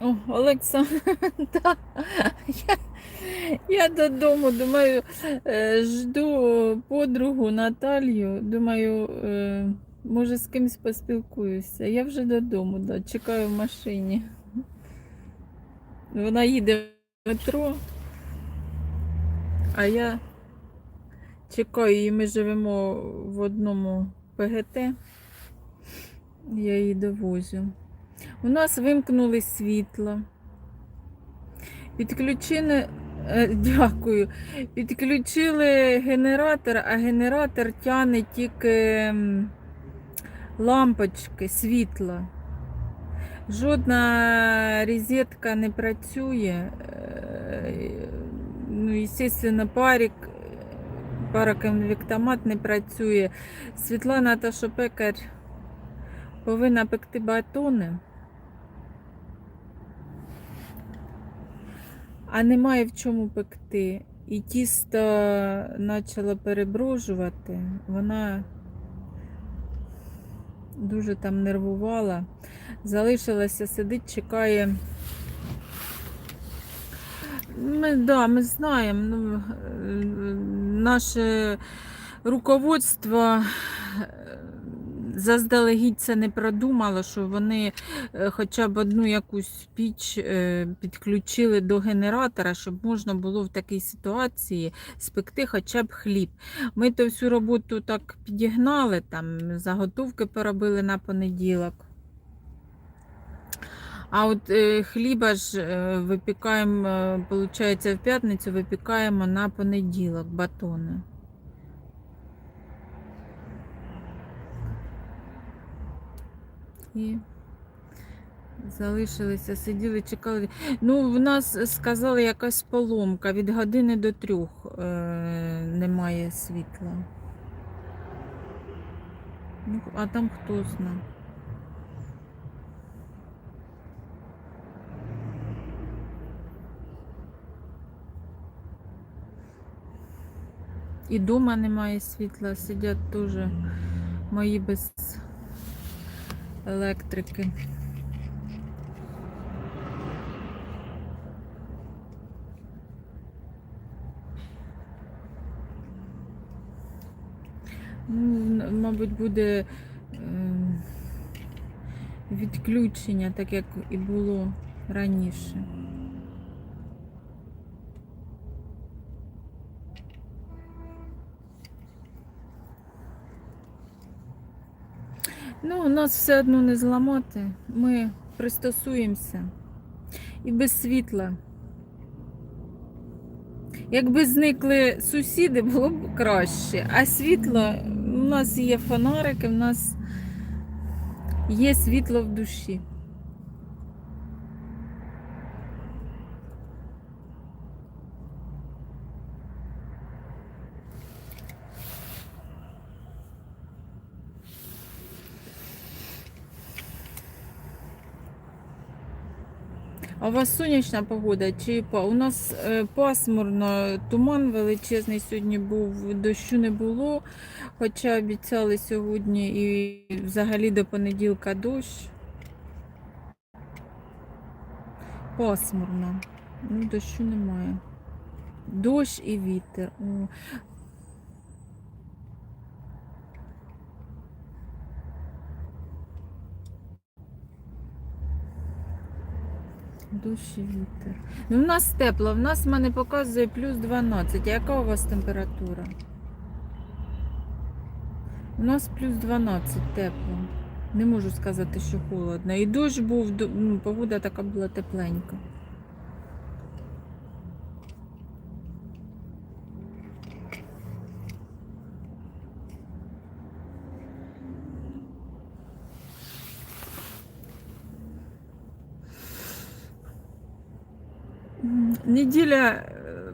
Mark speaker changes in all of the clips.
Speaker 1: О, Олександр, да. я, я додому, думаю, е, жду подругу Наталію. Думаю, е, може з кимось поспілкуюся. Я вже додому, да, чекаю в машині. Вона їде в метро, а я чекаю її, ми живемо в одному ПГТ. Я її довозю. У нас вимкнули світло. Підключили, е, дякую. Підключили генератор, а генератор тягне тільки лампочки, світла. Жодна розетка не працює. Е, Ну, звісно, парик, пароконвектомат не працює. Світлана та що пекар повинна пекти батони. А немає в чому пекти. І тісто почало переброжувати, вона дуже там нервувала. Залишилася, сидить, чекає. Ми, да, ми знаємо, ну, е, наше руководство е, заздалегідь це не продумало, що вони е, хоча б одну якусь піч е, підключили до генератора, щоб можна було в такій ситуації спекти хоча б хліб. Ми то всю роботу так підігнали, там заготовки поробили на понеділок. А от е, хліба ж випікаємо, виходить, в п'ятницю випікаємо на понеділок батони. І залишилися, сиділи, чекали. Ну, в нас сказали якась поломка від години до трьох е, немає світла. Ну, а там хто знає. І дома немає світла, сидять теж мої без електрики. Ну, мабуть, буде е, відключення, так як і було раніше. Ну, нас все одно не зламати. Ми пристосуємося. І без світла. Якби зникли сусіди, було б краще. А світло, у нас є фонарики, у нас є світло в душі. А у вас сонячна погода чи па? У нас е, пасмурно, туман величезний сьогодні був, дощу не було, хоча обіцяли сьогодні і взагалі до понеділка дощ. Пасмурно. Ну, дощу немає. Дощ і вітер. Дощ і вітер. Ну, У нас тепло, в нас в мене показує плюс 12. А яка у вас температура? У нас плюс 12 тепло. Не можу сказати, що холодно. І дощ був, ну, погода така була тепленька. Неділя е,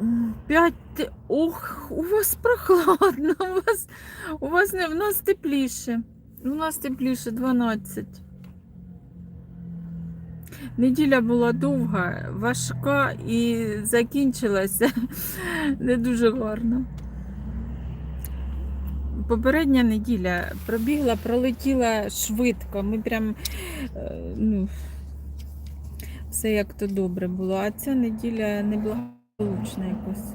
Speaker 1: м, п'ять. Ох, у вас прохладно. У вас, у вас не в нас тепліше. У нас тепліше 12. Неділя була довга, важка і закінчилася не дуже гарно. Попередня неділя пробігла, пролетіла швидко. Ми прям е, ну, Все як то добре було. А ця неділя неблагополучна якось.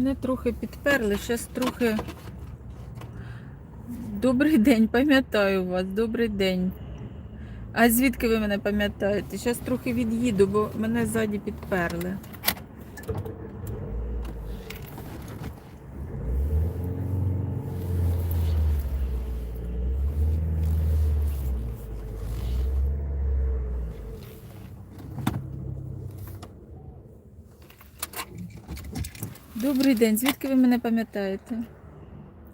Speaker 1: Мене трохи підперли, зараз трохи. Добрий день, пам'ятаю вас, добрий день. А звідки ви мене пам'ятаєте? Зараз трохи від'їду, бо мене ззаді підперли. Добрий день, звідки ви мене пам'ятаєте?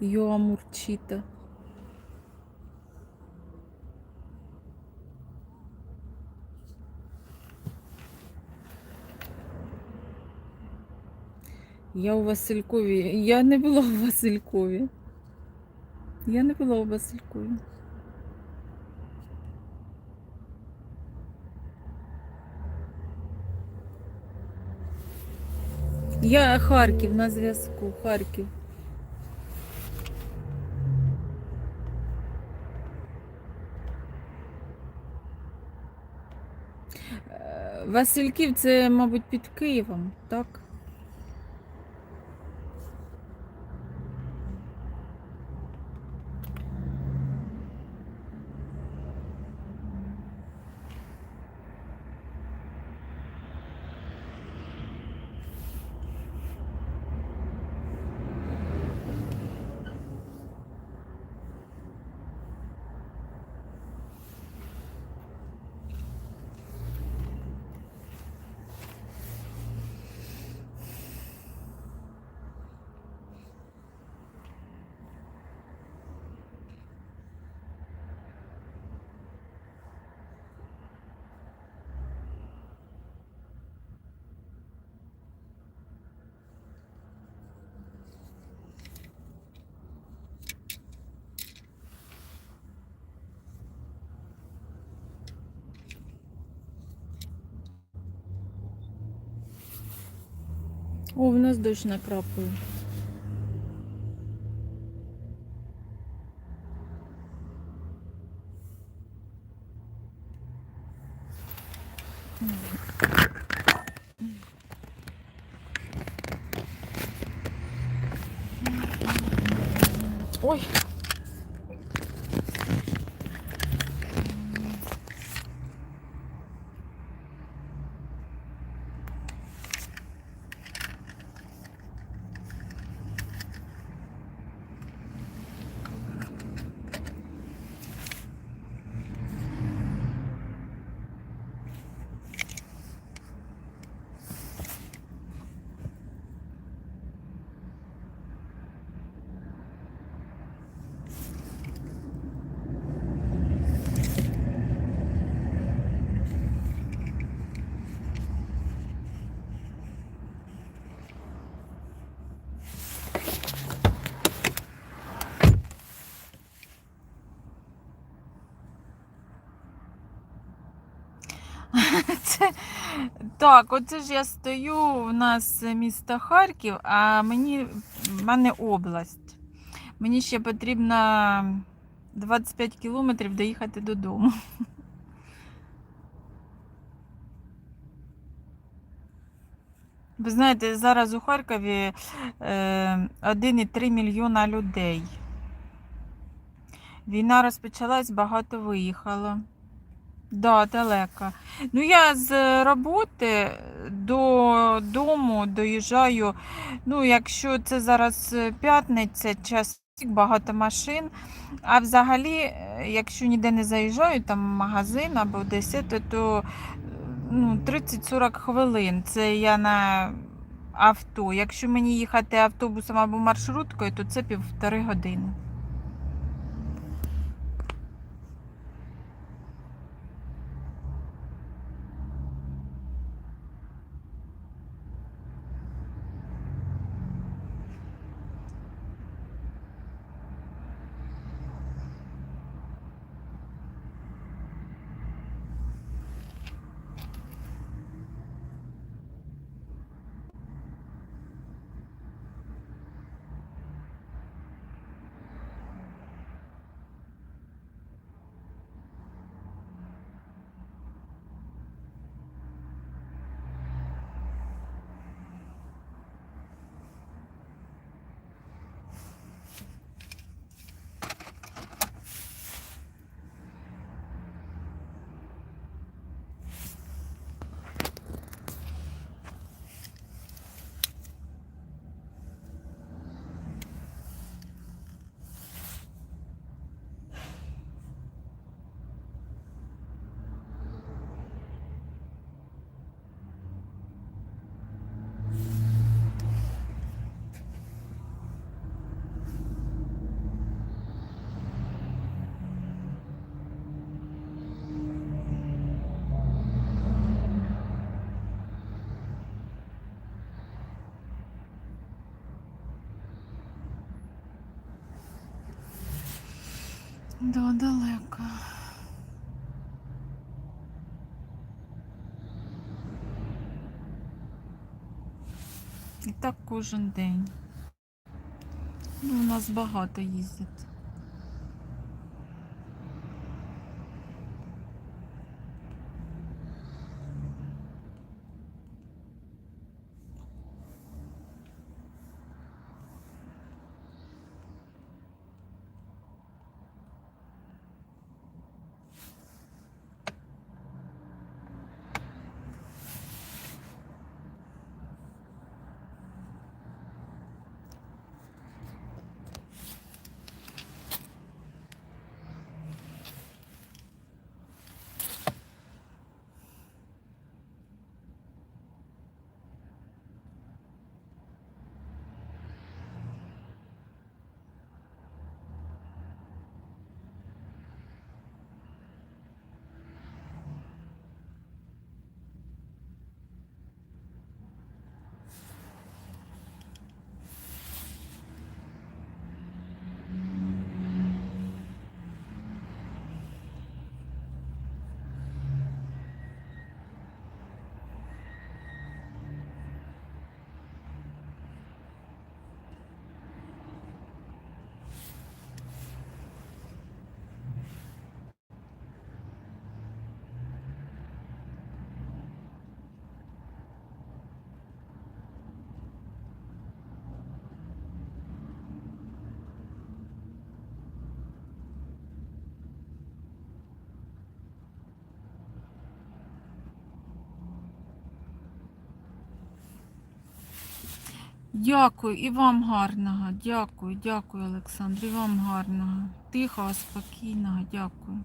Speaker 1: Йоа Мурчіта. Я у Василькові. Я не була у Василькові. Я не була у Василькові. Я Харків на зв'язку. Харків. Е, Васильків це, мабуть, під Києвом, так? О, в нас дощ накрапує. Ой. Це... Так, оце ж я стою, у нас місто Харків, а мені в мене область. Мені ще потрібно 25 кілометрів доїхати додому. Ви знаєте, зараз у Харкові е, 1,3 мільйона людей. Війна розпочалась, багато виїхало. Да, далеко. Ну, я з роботи до дому доїжджаю. Ну, якщо це зараз п'ятниця, час багато машин. А взагалі, е, якщо ніде не заїжджаю, там магазин або десь, то, то ну, 30-40 хвилин. Це я на авто. Якщо мені їхати автобусом або маршруткою, то це півтори години. Да, далеко. І так кожен день. Ну, у нас багато їздять. Дякую і вам гарного. Дякую, дякую, Олександр. І вам гарного. Тихого, спокійного, дякую.